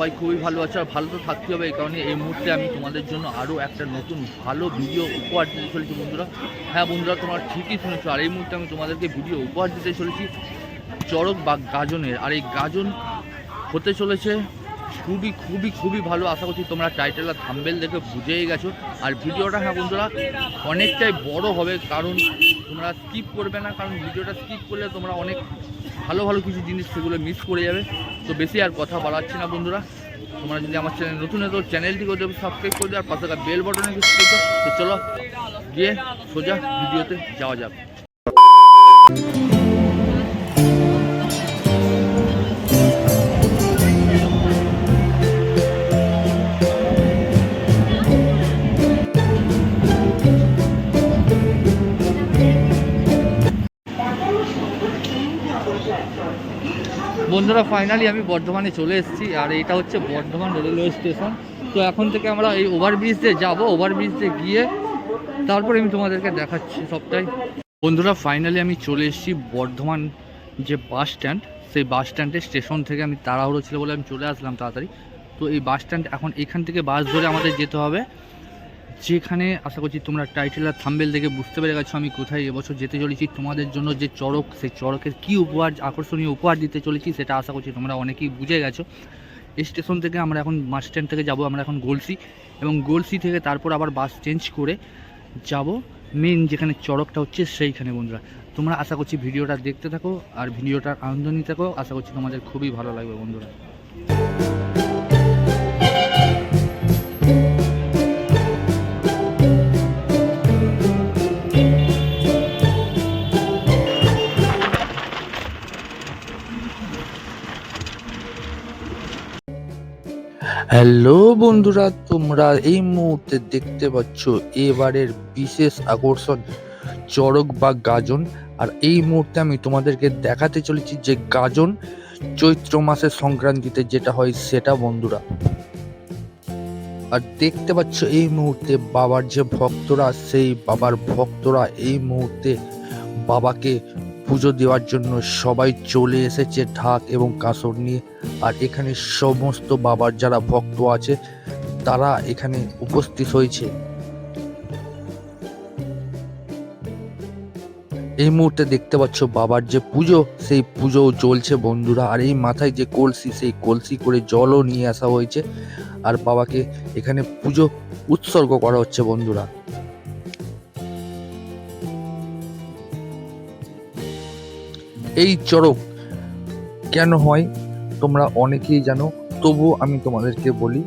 সবাই খুবই ভালো আছো আর ভালো তো থাকতে হবে, এই কারণে এই মুহূর্তে আমি তোমাদের জন্য আরও একটা নতুন ভালো ভিডিও উপহার দিতে চলেছি বন্ধুরা। হ্যাঁ বন্ধুরা, তোমরা ঠিকই শুনেছো, আর এই মুহূর্তে আমি তোমাদেরকে ভিডিও উপহার দিতে চলেছি চড়ক বা গাজনের। আর এই গাজন হতে চলেছে খুবই খুবই খুবই ভালো। আশা করছি তোমরা টাইটেল আর থাম্বেল দেখে বুঝেই গেছো। আর ভিডিওটা হ্যাঁ বন্ধুরা, অনেকটাই বড় হবে, কারণ তোমরা স্কিপ করবে না, কারণ ভিডিওটা স্কিপ করলে তোমরা অনেক ভালো ভালো কিছু জিনিস সেগুলো মিস করে যাবে। তো বেশি আর কথা বাড়াচ্ছি না বন্ধুরা। তোমরা যদি আমার চ্যানেল নতুন হতো চ্যানেলটি করে দেবে সাবস্ক্রাইব করে দেবে আর পাশে বেল বটনে করে। তো চলো, গিয়ে সোজা ভিডিওতে যাওয়া যাক। বন্ধুরা ফাইনালি আমি বর্ধমানে চলে এসেছি, আর এটা হচ্ছে বর্ধমান রেলওয়ে স্টেশন। তো এখন থেকে আমরা এই ওভারব্রিজ দিয়ে যাব, ওভারব্রিজ দিয়ে গিয়ে তারপরে আমি তোমাদেরকে দেখাচ্ছি সবটাই। বন্ধুরা ফাইনালি আমি চলে এসেছি বর্ধমান যে বাস স্ট্যান্ড, সেই বাস স্ট্যান্ডের স্টেশন থেকে আমি তাড়াহুড়ো ছিল বলে আমি চলে আসলাম তাড়াতাড়ি। তো এই বাস স্ট্যান্ড এখন এখান থেকে বাস ধরে আমাদের যেতে হবে। যেখানে আশা করছি তোমরা টাইটেল আর থাম্বেল দেখে বুঝতে পেরে গেছো আমি কোথায় এবছর যেতে চলেছি, তোমাদের জন্য যে চড়ক, সেই চড়কের কী উপহার, আকর্ষণীয় উপহার দিতে চলেছি সেটা আশা করছি তোমরা অনেকেই বুঝে গেছো। স্টেশন থেকে আমরা এখন বাস স্ট্যান্ড থেকে যাব, আমরা এখন গোলসি এবং গোলসি থেকে তারপর আবার বাস চেঞ্জ করে যাব। মেন যেখানে চড়কটা হচ্ছে সেইখানে বন্ধুরা। তোমরা আশা করছি ভিডিওটা দেখতে থাকো আর ভিডিওটার আনন্দ নিতে থাকো। আশা করছি তোমাদের খুবই ভালো লাগবে বন্ধুরা। হ্যালো বন্ধুরা, তোমরা এই মুহূর্তে দেখতে পাচ্ছ এবারের বিশেষ আকর্ষণ চড়ক বা গাজন। আর এই মুহূর্তে আমি তোমাদেরকে দেখাতে চলেছি যে গাজন চৈত্র মাসের সংক্রান্তিতে যেটা হয় সেটা বন্ধুরা। আর দেখতে পাচ্ছ এই মুহূর্তে বাবার যে ভক্তরা, সেই বাবার ভক্তরা এই মুহূর্তে বাবাকে পুজো দেওয়ার জন্য সবাই চলে এসেছে ঢাক এবং কাঁসর নিয়ে। আর এখানে সমস্ত বাবার যারা ভক্ত আছে, তারা এখানে উপস্থিত হয়েছে। এই মুহূর্তে দেখতে পাচ্ছ বাবার যে পুজো, সেই পুজো চলছে বন্ধুরা। আর এই মাথায় যে কলসি, সেই কলসি করে জলও নিয়ে আসা হয়েছে। আর বাবাকে এখানে পুজো উৎসর্গ করা হচ্ছে বন্ধুরা। এই চড়ক কেন হয়, তোমরা অনেকেই জানো, তবুও আমি তোমাদেরকে বলি।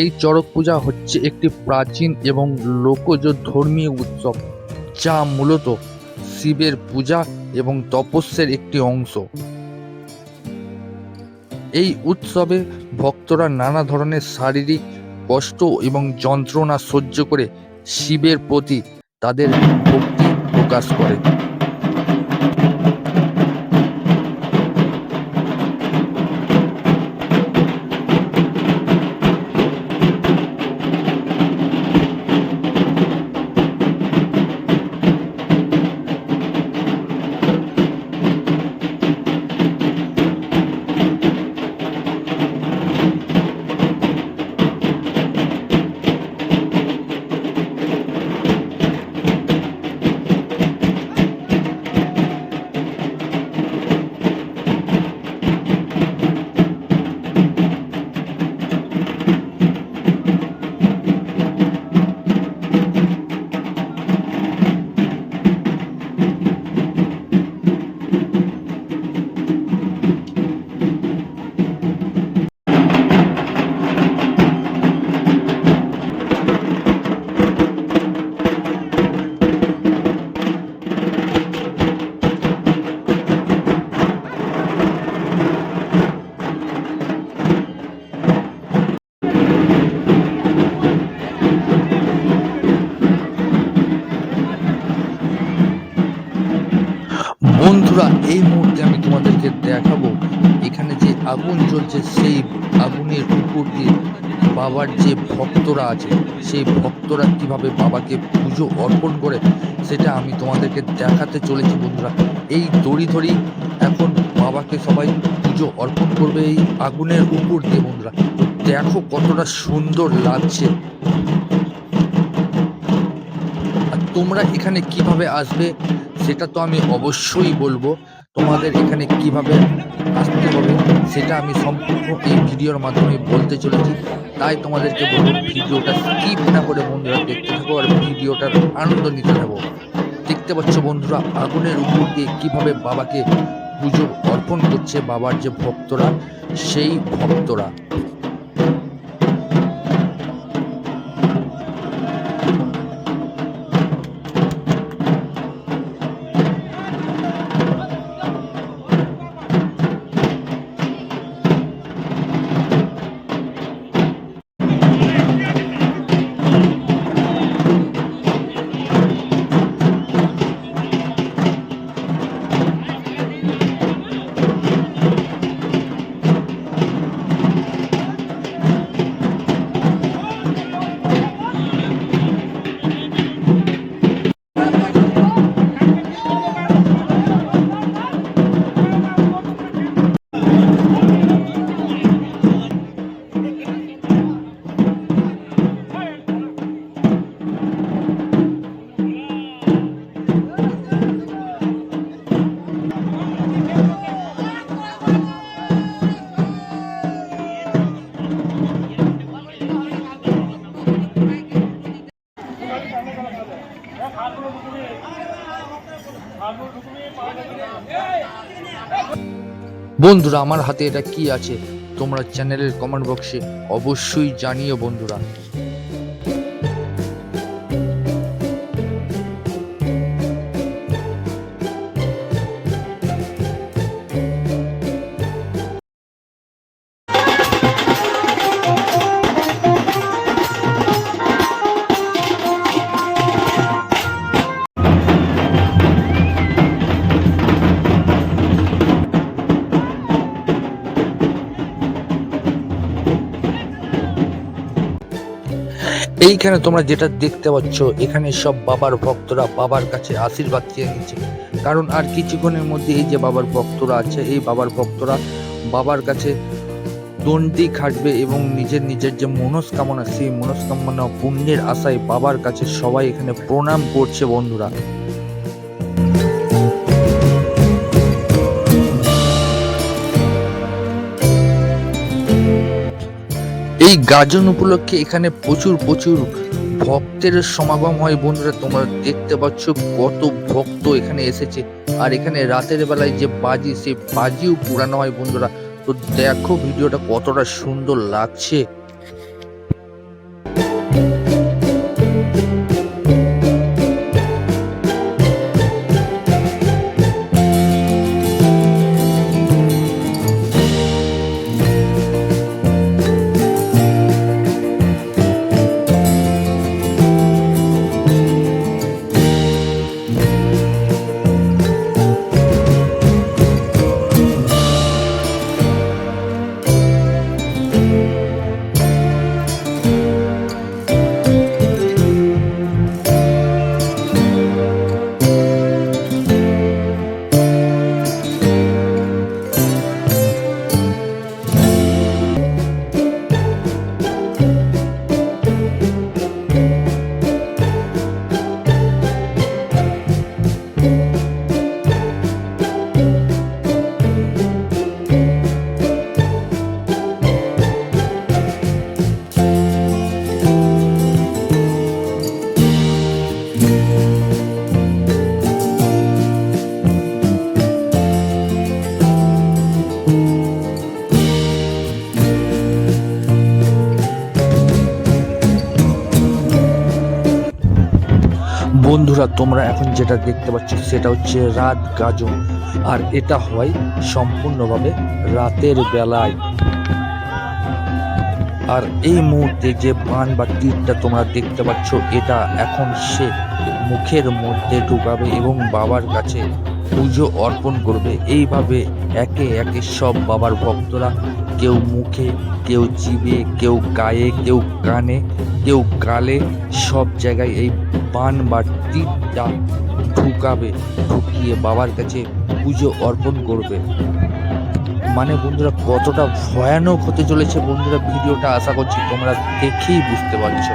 এই চড়ক পূজা হচ্ছে একটি প্রাচীন এবং লোকজ ধর্মীয় উৎসব, যা মূলত শিবের পূজা এবং তপস্যের একটি অংশ। এই উৎসবে ভক্তরা নানা ধরনের শারীরিক কষ্ট এবং যন্ত্রণা সহ্য করে শিবের প্রতি তাদের ভক্তি প্রকাশ করে। এই মুহূর্তে আমি তোমাদেরকে দেখাবো এখানে যে আগুন জ্বলছে, সেই আগুনের উপর দিয়ে বাবার যে ভক্তরা আছে, সেই ভক্তরা কীভাবে বাবাকে পুজো অর্পণ করে, সেটা আমি তোমাদেরকে দেখাতে চলেছি বন্ধুরা। এই দড়ি ধরি এখন বাবাকে সবাই পুজো অর্পণ করবে এই আগুনের উপর দিয়ে বন্ধুরা। দেখো কতটা সুন্দর লাগছে। আর তোমরা এখানে কীভাবে আসবে, সেটা তো আমি অবশ্যই বলব। তোমাদের এখানে কীভাবে আসতে হবে সেটা আমি সম্পূর্ণ এই ভিডিওর মাধ্যমে বলতে চলেছি। তাই তোমাদেরকে বলব, ভিডিওটা স্কিপ না করে বন্ধুরা দেখতে থাকো আর ভিডিওটার আনন্দ নিতে থাকো। দেখতে পাচ্ছ বন্ধুরা, আগুনের উপর দিয়ে কীভাবে বাবাকে পুজো অর্পণ করছে বাবার যে ভক্তরা, সেই ভক্তরা। বন্ধুরা আমার হাতে এটা কি আছে? তোমরা চ্যানেলের কমেন্ট বক্সে অবশ্যই জানিও বন্ধুরা। এইখানে তোমরা যেটা দেখতে পাচ্ছ, এখানে সব বাবার ভক্তরা বাবার কাছে আশীর্বাদ চেয়ে নিচ্ছে। কারণ আর কিছুক্ষণের মধ্যে এই যে বাবার ভক্তরা আছে, এই বাবার ভক্তরা বাবার কাছে দণ্ডি খাটবে এবং নিজের নিজের যে মনস্কামনা, সেই মনস্কামনা, পুণ্যের আশায় বাবার কাছে সবাই এখানে প্রণাম করছে বন্ধুরা। এই গাজন উপলক্ষে এখানে প্রচুর প্রচুর ভক্তের সমাগম হয় বন্ধুরা। তোমরা দেখতে পাচ্ছ কত ভক্ত এখানে এসেছে। আর এখানে রাতের বেলায় যে বাজি সে বাজিও পুরানো হয় বন্ধুরা। তো দেখো ভিডিওটা কতটা সুন্দর লাগছে। বন্ধুরা, তোমরা এখন যেটা দেখতে পাচ্ছ সেটা হচ্ছে রাত গাজন। আর এটা হয় সম্পূর্ণভাবে রাতের বেলায়। আর এই মুহূর্তে যে বান বা তীরটা তোমরা দেখতে পাচ্ছ, এটা এখন সে মুখের মধ্যে ঢুকাবে এবং বাবার কাছে পুজো অর্পণ করবে। এইভাবে একে একে সব বাবার ভক্তরা কেউ মুখে, কেউ জিবে কেউ গায়ে, কেউ কানে, কেউ গালে সব জায়গায় এই পান বা তীরটা ঢুকাবে ঢুকিয়ে বাবার কাছে পুজো অর্পণ করবে। মানে বন্ধুরা, কতটা ভয়ানক হতে চলেছে বন্ধুরা, ভিডিওটা আশা করছি তোমরা দেখেই বুঝতে পারছ।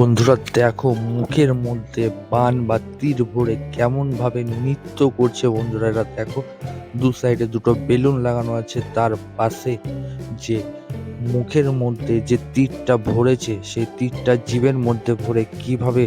বন্ধুরা, দেখো মুখের মধ্যে বান বা তীর ভরে কেমন ভাবে নৃত্য করছে বন্ধুরা এরা। দেখো, দু সাইডে দুটো বেলুন লাগানো আছে, তার পাশে যে মুখের মধ্যে যে তীরটা ভরেছে, সেই তীরটা জীবের মধ্যে ভরে কীভাবে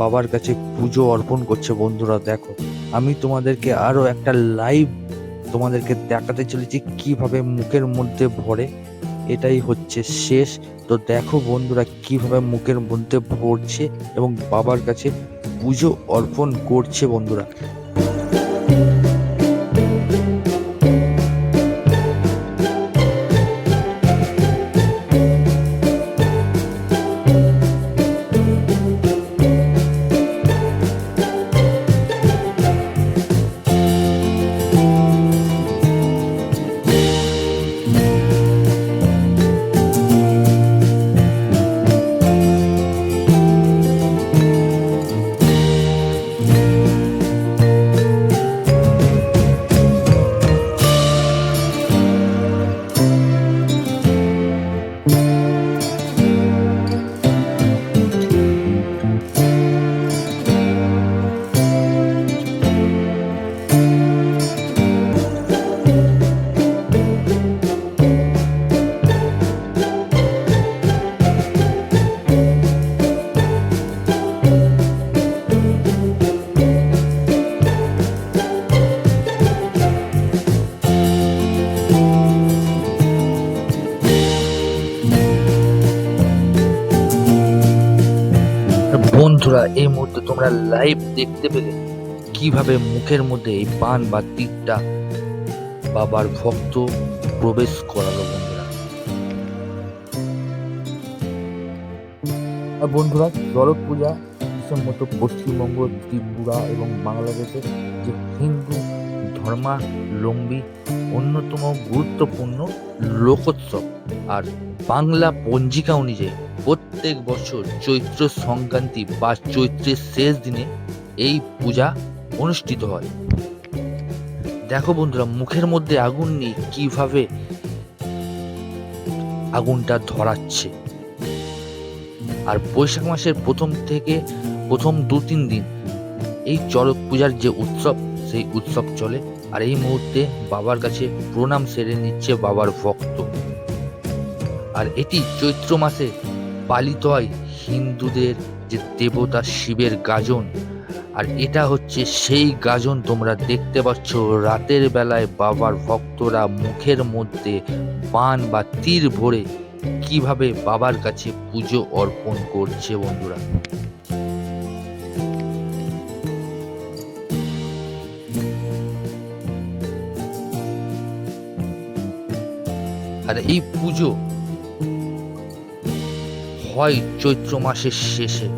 বাবার কাছে পুজো অর্পণ করছে বন্ধুরা, দেখো। আমি তোমাদেরকে আরও একটা লাইভ তোমাদেরকে দেখাতে চলেছি কীভাবে মুখের মধ্যে ভরে এটাই হচ্ছে শেষ। তো দেখো বন্ধুরা কীভাবে মুখের মধ্যে ভরছে এবং বাবার কাছে পুজো অর্পণ করছে বন্ধুরা। তোমরা লাইভ দেখতে পেলে কীভাবে মুখের মধ্যে এই পান বা তীরটা বাবার ভক্ত প্রবেশ করালো বন্ধুরা। আর বন্ধুরা শরৎ পূজা সম্মত পশ্চিমবঙ্গ, ত্রিপুরা এবং বাংলাদেশে যে হিন্দু ধর্মাবলম্বী অন্যতম গুরুত্বপূর্ণ লোকোৎসব আর বাংলা পঞ্জিকা অনুযায়ী প্রত্যেক বছর চৈত্র সংক্রান্তি বা চৈত্রের শেষ দিনে এই পূজা অনুষ্ঠিত হয়। দেখো বন্ধুরা, মুখের মধ্যে আগুন নিয়ে কীভাবে আগুনটা ধরাচ্ছে। আর বৈশাখ মাসের প্রথম থেকে প্রথম দু তিন দিন এই চড়ক পূজার যে উৎসব, সেই উৎসব চলে। আর এই মুহূর্তে বাবার কাছে প্রণাম সেরে নিচ্ছে বাবার ভক্ত। আর এটি চৈত্র মাসে পালিত হয় হিন্দুদের যে দেবতা শিবের গাজন। আর এটা হচ্ছে সেই গাজন তোমরা দেখতে পাচ্ছ রাতের বেলায় বাবার ভক্তরা মুখের মধ্যে বান বা তীর ভরে কীভাবে বাবার কাছে পুজো অর্পণ করছে বন্ধুরা। আর এই পুজো হয় চৈত্র মাসের শেষে।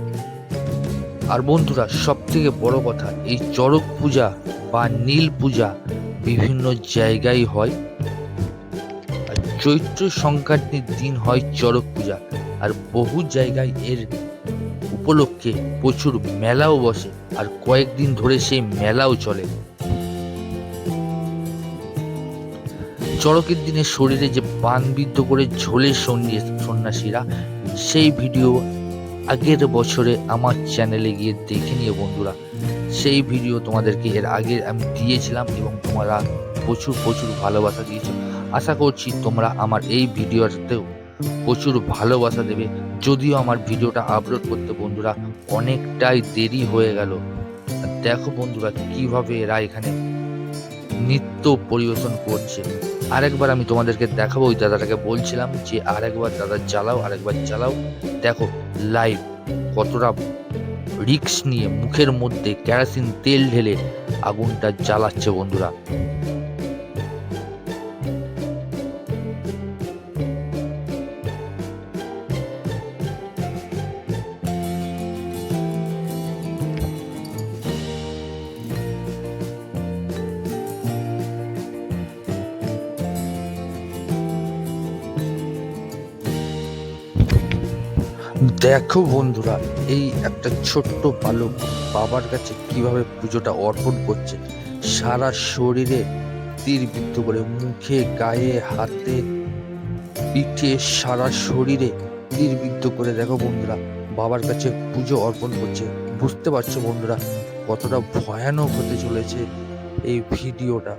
আর বন্ধুরা সব থেকে বড় কথা, এই চড়ক পূজা বা নীল পূজা বিভিন্ন জায়গায় হয়। আর চৈত্র সংক্রান্তির দিন হয় চড়ক পূজা। আর বহু জায়গায় এর উপলক্ষে প্রচুর মেলাও বসে, আর কয়েকদিন ধরে সেই মেলাও চলে। চড়কের দিনে শরীরে যে বানবিদ্ধ করে ঝোলে সন্ন্যাস সন্ন্যাসীরা সেই ভিডিও আগের বছরে আমার চ্যানেলে গিয়ে দেখে নিয়ে বন্ধুরা। সেই ভিডিও তোমাদেরকে এর আগে আমি দিয়েছিলাম এবং তোমরা প্রচুর প্রচুর ভালোবাসা দিয়েছ। আশা করছি তোমরা আমার এই ভিডিওতেও প্রচুর ভালোবাসা দেবে। যদিও আমার ভিডিওটা আপলোড করতে বন্ধুরা অনেকটাই দেরি হয়ে গেল। দেখো বন্ধুরা কীভাবে এরা এখানে নৃত্য পরিবেশন করছে। আরেকবার আমি তোমাদেরকে দেখাবো, ওই দাদাটাকে বলছিলাম যে আরেকবার দাদা চালাও আরেকবার চালাও দেখো লাইভ কতটা রিক্স নিয়ে মুখের মধ্যে কেরাসিন তেল ঢেলে আগুনটা জ্বালাচ্ছে বন্ধুরা। দেখো বন্ধুরা, এই একটা ছোট্ট বালক বাবার কাছে কীভাবে পুজোটা অর্পণ করছে। সারা শরীরে তীর বিদ্ধ করে, মুখে, গায়ে, হাতে, পিঠে, সারা শরীরে তীর বিদ্ধ করে দেখো বন্ধুরা, বাবার কাছে পুজো অর্পণ করছে। বুঝতে পারছ বন্ধুরা, কতটা ভয়ানক হতে চলেছে এই ভিডিওটা।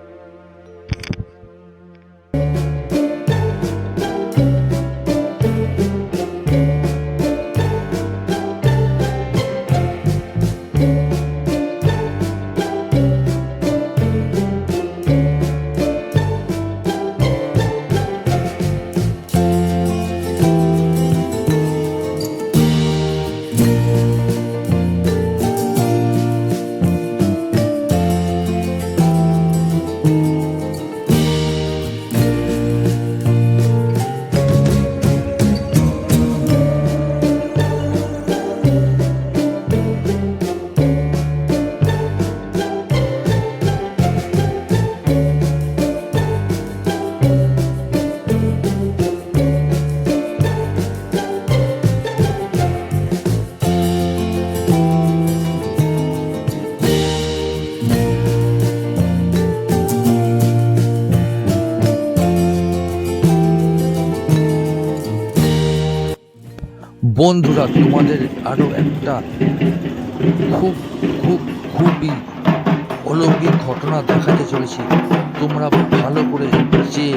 বন্ধুরা, তোমাদের আরও একটা খুব খুব, খুবই অলৌকিক ঘটনা দেখাতে চলেছি। তোমরা ভালো করে যে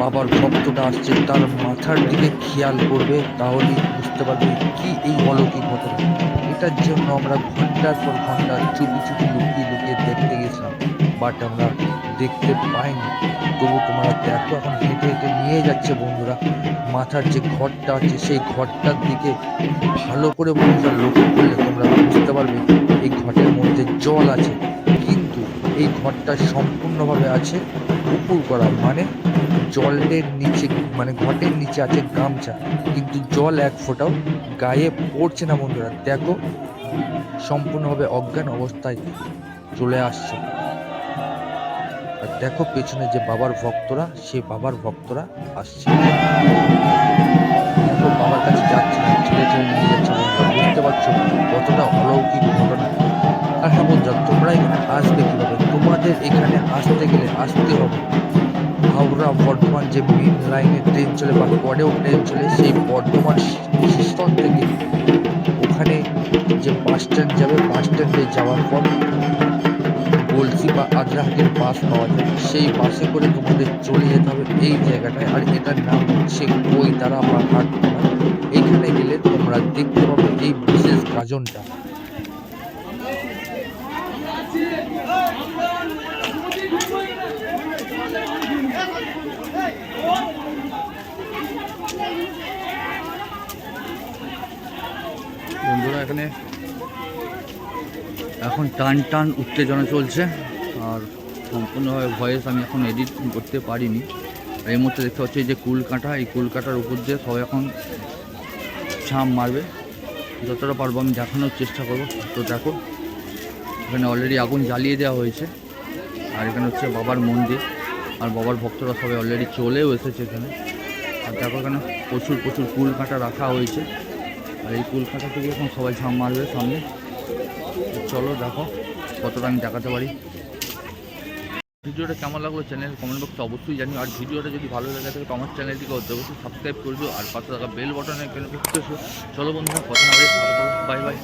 বাবার ভক্তটা আসছে, তার মাথার দিকে খেয়াল করবে, তাহলেই বুঝতে পারবে কি এই অলৌকিক ঘটনা। এটার জন্য আমরা ঘণ্টার পর ঘণ্টা চুপি চুপি লুকিয়ে লুকিয়ে দেখতে গেছিলাম। বাট আমরা দেখতে পাইনি। তবু তোমরা দেখো এখন হেঁটে হেঁটে নিয়ে যাচ্ছে বন্ধুরা। মাথার যে ঘরটা আছে, সেই ঘরটার দিকে ভালো করে বন্ধুরা লক্ষ্য করলে তোমরা বুঝতে পারবে এই ঘটের মধ্যে জল আছে। কিন্তু এই ঘরটা সম্পূর্ণভাবে আছে উপুর করা মানে জলের নিচে মানে ঘটের নিচে আছে গামছা। কিন্তু জল এক ফোঁটাও গায়ে পড়ছে না বন্ধুরা। দেখো, সম্পূর্ণভাবে অজ্ঞান অবস্থায় চলে আসছে। দেখো পেছনে যে বাবার ভক্তরা, সে বাবার ভক্তরা আসছে। দেখো বাবার কাছে যাচ্ছে না ছেলে ছেলে নিয়ে যাচ্ছে বুঝতে পারছ কতটা অলৌকিক ঘটনা? আর হ্যাঁ বন্ধুরা তোমরা এখানে আসবে কীভাবে? তোমাদের এখানে আসতে গেলে আসতে হবে। হাওড়া বর্ধমান যে মেন লাইনে ট্রেন চলে বা পরেও ট্রেন চলে, সেই বর্ধমান স্টেশন থেকে ওখানে যে বাস স্ট্যান্ড যাবে বাস স্ট্যান্ডে যাওয়ার পর গলসি বা আদ্রাহাটের বাস পাওয়া যায়, সেই বাসে করে তোমাদের চলে যেতে হবে এই জায়গাটায়। আর এটার নাম হচ্ছে কৈতারা বা হাটতলা এখানে গেলে তোমরা দেখতে পাবে এই বিশেষ গাজনটা। বন্ধুরা, এখানে এখন টান টান উত্তেজনা চলছে আর সম্পূর্ণভাবে ভয়েস আমি এখন এডিট করতে পারিনি। এই মুহূর্তে দেখতে পাচ্ছি যে কুল কাঁটা এই কুল কাঁটার উপর দিয়ে সবাই এখন ছাম মারবে। যতটা পারব আমি দেখানোর চেষ্টা করব। তো দেখো, এখানে অলরেডি আগুন জ্বালিয়ে দেওয়া হয়েছে। আর এখানে হচ্ছে বাবার মন্দির। আর বাবার ভক্তরা সবাই অলরেডি চলেও এসেছে এখানে। আর দেখো এখানে প্রচুর প্রচুর কুল কাঁটা রাখা হয়েছে। আর এই কুল কাঁটা থেকে এখন সবাই ঝাম মারবে সামনে। চলো, দেখো কতটা আমি দেখাতে পারি। ভিডিওটা কেমন লাগল চ্যানেল কমেন্ট বক্সে অবশ্যই জানি আর ভিডিওটা যদি ভালো লাগে থাকে তো আমার চ্যানেলটিকে অবশ্যই সাবস্ক্রাইব করবে আর পাশে থাকা বেল বাটনে কেন চলো বন্ধুরা, কথা হবে বাই বাই